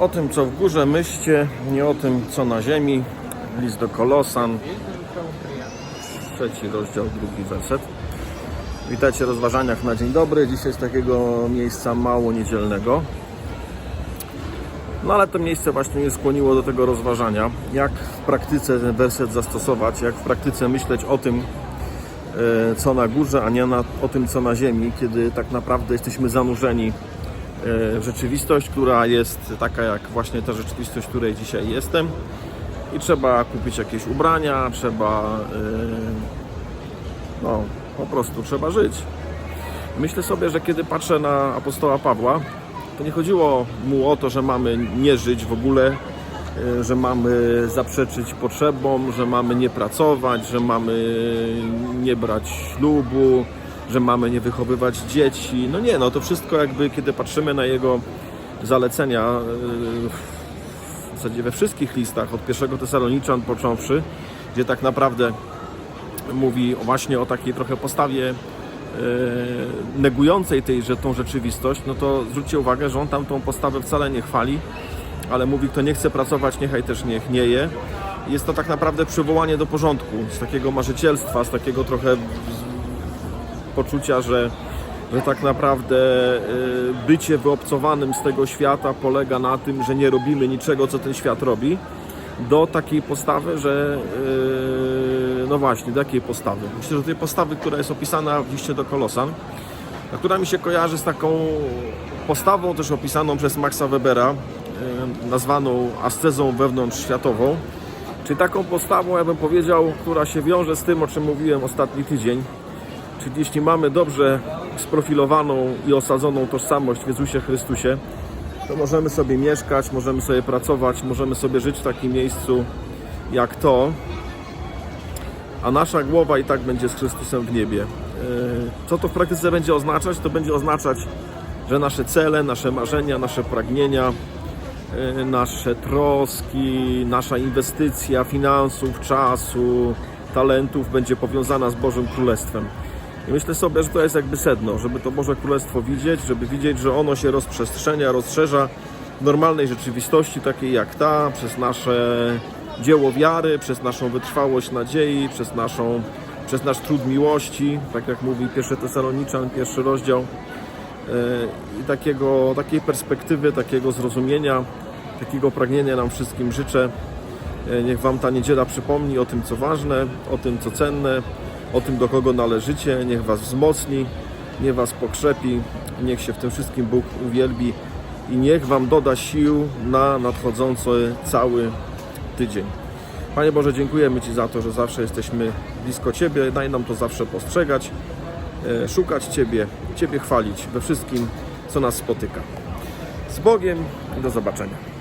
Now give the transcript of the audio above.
O tym, co w górze myślcie, nie o tym, co na ziemi. List do Kolosan, trzeci rozdział, drugi werset. Witajcie rozważaniach na dzień dobry. Dzisiaj z takiego miejsca mało niedzielnego. No ale to miejsce właśnie mnie skłoniło do tego rozważania, jak w praktyce ten werset zastosować, jak w praktyce myśleć o tym, e, co na górze, a nie na, o tym, co na ziemi, kiedy tak naprawdę jesteśmy zanurzeni rzeczywistość, która jest taka jak właśnie ta rzeczywistość, w której dzisiaj jestem. I trzeba kupić jakieś ubrania, trzeba e, no, po prostu trzeba żyć. Myślę sobie, że kiedy patrzę na apostoła Pawła, to nie chodziło mu o to, że mamy nie żyć w ogóle, e, że mamy zaprzeczyć potrzebom, że mamy nie pracować, że mamy nie brać ślubu, że mamy nie wychowywać dzieci. No nie, no to wszystko jakby, kiedy patrzymy na jego zalecenia, e, w zasadzie we wszystkich listach, od pierwszego Tesaloniczan począwszy, gdzie tak naprawdę mówi właśnie o takiej trochę postawie e, negującej tej, że tą rzeczywistość, no to zwróćcie uwagę, że on tam tą postawę wcale nie chwali, ale mówi, kto nie chce pracować, niechaj też niech nie je. Jest to tak naprawdę przywołanie do porządku, z takiego marzycielstwa, z takiego trochę poczucia, że, że tak naprawdę e, bycie wyobcowanym z tego świata polega na tym, że nie robimy niczego, co ten świat robi, do takiej postawy, że e, no właśnie, do jakiej postawy? Myślę, że tej postawy, która jest opisana w liście do Kolosan, a która mi się kojarzy z taką postawą też opisaną przez Maxa Webera, e, nazwaną ascezą wewnątrzświatową, czyli taką postawą, ja bym powiedział, która się wiąże z tym, o czym mówiłem ostatni tydzień, Jeśli mamy dobrze sprofilowaną i osadzoną tożsamość w Jezusie Chrystusie, to możemy sobie mieszkać, możemy sobie pracować, możemy sobie żyć w takim miejscu jak to, a nasza głowa i tak będzie z Chrystusem w niebie. Yy, Co to w praktyce będzie oznaczać? To będzie oznaczać, że nasze cele, nasze marzenia, nasze pragnienia, yy, nasze troski, nasza inwestycja finansów, czasu, talentów będzie powiązana z Bożym Królestwem. I myślę sobie, że to jest jakby sedno, żeby to Boże Królestwo widzieć, żeby widzieć, że ono się rozprzestrzenia, rozszerza w normalnej rzeczywistości, takiej jak ta, przez nasze dzieło wiary, przez naszą wytrwałość nadziei, przez, naszą, przez nasz trud miłości, tak jak mówi pierwszy Tesaloniczan, pierwszy rozdział. Yy, I takiego, takiej perspektywy, takiego zrozumienia, takiego pragnienia nam wszystkim życzę. Yy, Niech Wam ta niedziela przypomni o tym, co ważne, o tym, co cenne, o tym, do kogo należycie. Niech Was wzmocni, niech Was pokrzepi, niech się w tym wszystkim Bóg uwielbi i niech Wam doda sił na nadchodzący cały tydzień. Panie Boże, dziękujemy Ci za to, że zawsze jesteśmy blisko Ciebie. Daj nam to zawsze postrzegać, e, szukać Ciebie, Ciebie chwalić we wszystkim, co nas spotyka. Z Bogiem i do zobaczenia.